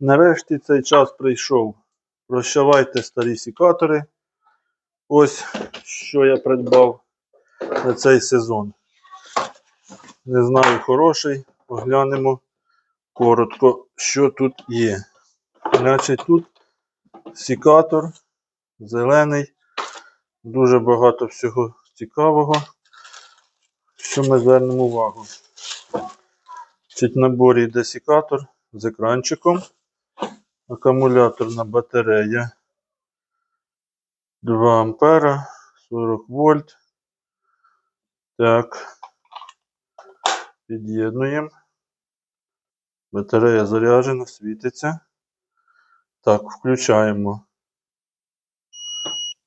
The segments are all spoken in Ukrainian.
Нарешті цей час прийшов. Прощавайте старі сікатори. Ось що я придбав на цей сезон. Не знаю, хороший. Поглянемо коротко, що тут є. Значить, тут сікатор, зелений, дуже багато всього цікавого, що ми звернемо увагу. Значить, наборі йде сікатор з екранчиком, акумуляторна батарея 2 ампера, 40 вольт. Так. Під'єднуємо. Батарея заряджена, світиться. Так, включаємо.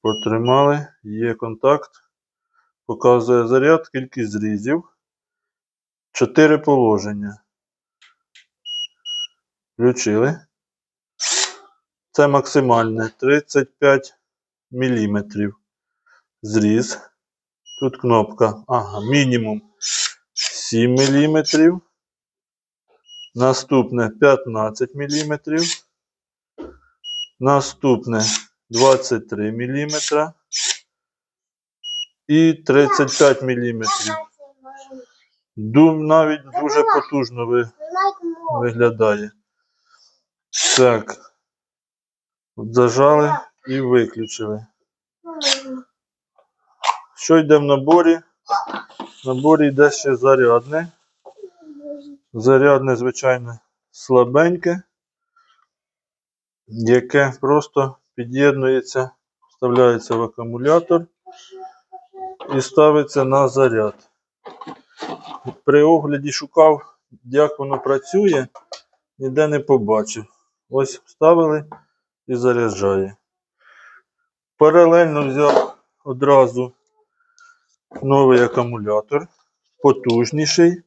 Потримали, є контакт. Показує заряд, кількість зрізів. Чотири положення. Включили. Це максимальне 35 мм. Зріз. Тут кнопка. Ага, мінімум 7 мм. Наступне 15 мм. Наступне 23 мм. І 35 мм. Дум навіть дуже потужно виглядає. Так. Зажали і виключили. Що йде в наборі? В наборі йде ще зарядне. Зарядне, звичайно, слабеньке, яке просто під'єднується, вставляється в акумулятор і ставиться на заряд. При огляді шукав, як воно працює, ніде не побачив. Ось вставили і заряджає. Паралельно взяв одразу новий акумулятор, потужніший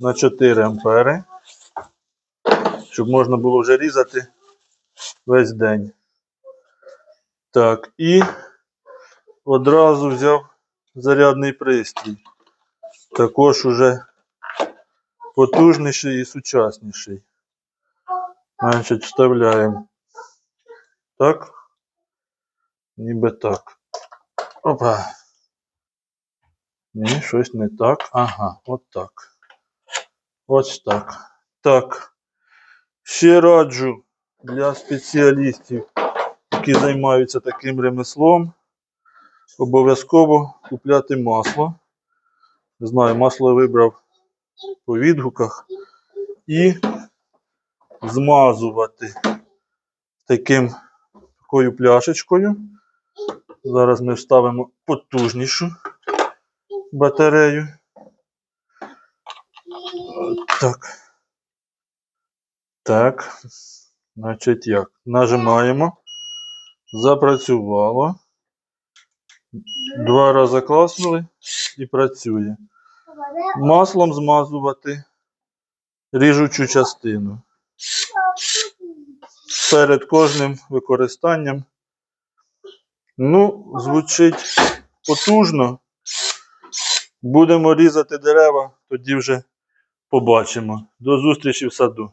на 4 ампери, щоб можна було вже різати весь день. Так, і одразу взяв зарядний пристрій. Також уже потужніший і сучасніший. Значить, вставляємо так. Ніби так. Опа. Ні, щось не так. Ага, от так. Ось так. Так. Ще раджу для спеціалістів, які займаються таким ремеслом, обов'язково купляти масло. Не знаю, масло вибрав по відгуках. І змазувати таким, такою пляшечкою. Зараз ми вставимо потужнішу батарею. Так. Так. Значить як? Нажимаємо. Запрацювало. Два рази класнули і працює. Маслом змазувати ріжучу частину. Перед кожним використанням. Ну, звучить потужно. Будемо різати дерева, тоді вже побачимо. До зустрічі в саду.